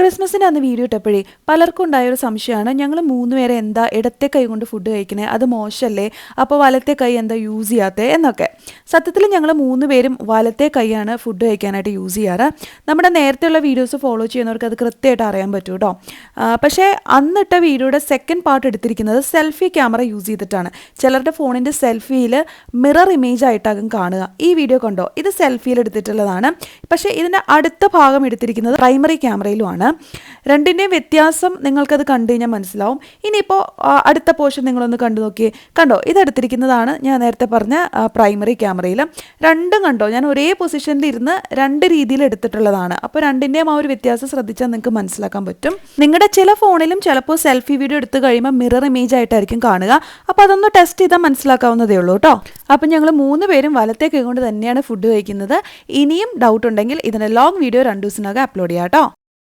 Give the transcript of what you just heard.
ക്രിസ്മസിന് അന്ന് വീഡിയോ ഇട്ടപ്പോഴേ പലർക്കും ഉണ്ടായ ഒരു സംശയമാണ്. ഞങ്ങൾ മൂന്ന് പേരെ എന്താ ഇടത്തെ കൈ കൊണ്ട് ഫുഡ് കഴിക്കണേ? അത് മോശമല്ലേ അപ്പോൾ വലത്തെ കൈ എന്താ യൂസ് ചെയ്യാത്തത് എന്നൊക്കെ. സത്യത്തിൽ ഞങ്ങൾ മൂന്ന് പേരും വലത്തെ കൈയാണ് ഫുഡ് കഴിക്കാനായിട്ട് യൂസ് ചെയ്യാറ്. നമ്മുടെ നേരത്തെയുള്ള വീഡിയോസ് ഫോളോ ചെയ്യുന്നവർക്ക് അത് കൃത്യമായിട്ട് അറിയാൻ പറ്റും കേട്ടോ പക്ഷേ അന്നിട്ട വീഡിയോയുടെ സെക്കൻഡ് പാർട്ട് എടുത്തിരിക്കുന്നത് സെൽഫി ക്യാമറ യൂസ് ചെയ്തിട്ടാണ്. ചിലരുടെ ഫോണിന്റെ സെൽഫിയിൽ മിറർ ഇമേജ് ആയിട്ടാകും കാണുക. ഈ വീഡിയോ കണ്ടോ? ഇത് സെൽഫിയിൽ എടുത്തിട്ടുള്ളതാണ്. പക്ഷേ ഇതിന്റെ അടുത്ത ഭാഗം എടുത്തിരിക്കുന്നത് പ്രൈമറി ക്യാമറയിലുമാണ് രണ്ടിന്റെയും വ്യത്യാസം നിങ്ങൾക്കത് കണ്ടു കഴിഞ്ഞാൽ മനസ്സിലാവും. ഇനിയിപ്പോൾ അടുത്ത പോർഷൻ നിങ്ങളൊന്ന് കണ്ടു നോക്കിയേ കണ്ടോ ഇതെടുത്തിരിക്കുന്നതാണ് ഞാൻ നേരത്തെ പറഞ്ഞ പ്രൈമറി ക്യാമറയിൽ രണ്ടും കണ്ടോ ഞാൻ ഒരേ പൊസിഷനിൽ ഇരുന്ന് രണ്ട് രീതിയിൽ എടുത്തിട്ടുള്ളതാണ്. അപ്പോൾ രണ്ടിന്റെയും ആ ഒരു വ്യത്യാസം ശ്രദ്ധിച്ചാൽ നിങ്ങൾക്ക് മനസ്സിലാക്കാൻ പറ്റും. നിങ്ങളുടെ ചില ഫോണിലും ചിലപ്പോൾ സെൽഫി വീഡിയോ എടുത്തു കഴിയുമ്പോൾ മിറർ ഇമേജ് ആയിട്ടായിരിക്കും കാണുക. അപ്പോൾ അതൊന്ന് ടെസ്റ്റ് ചെയ്താൽ മനസ്സിലാക്കാവുന്നതേ ഉള്ളൂ കേട്ടോ. അപ്പം ഞങ്ങൾ മൂന്ന് പേരും വലത്തെ കൈ കൊണ്ട് തന്നെയാണ് ഫുഡ് കഴിക്കുന്നത്. ഇനിയും ഡൗട്ട് ഉണ്ടെങ്കിൽ ഇതിന്റെ ലോങ് വീഡിയോ രണ്ട് ദിവസത്തിനകം അപ്ലോഡ് ചെയ്യാം കേട്ടോ.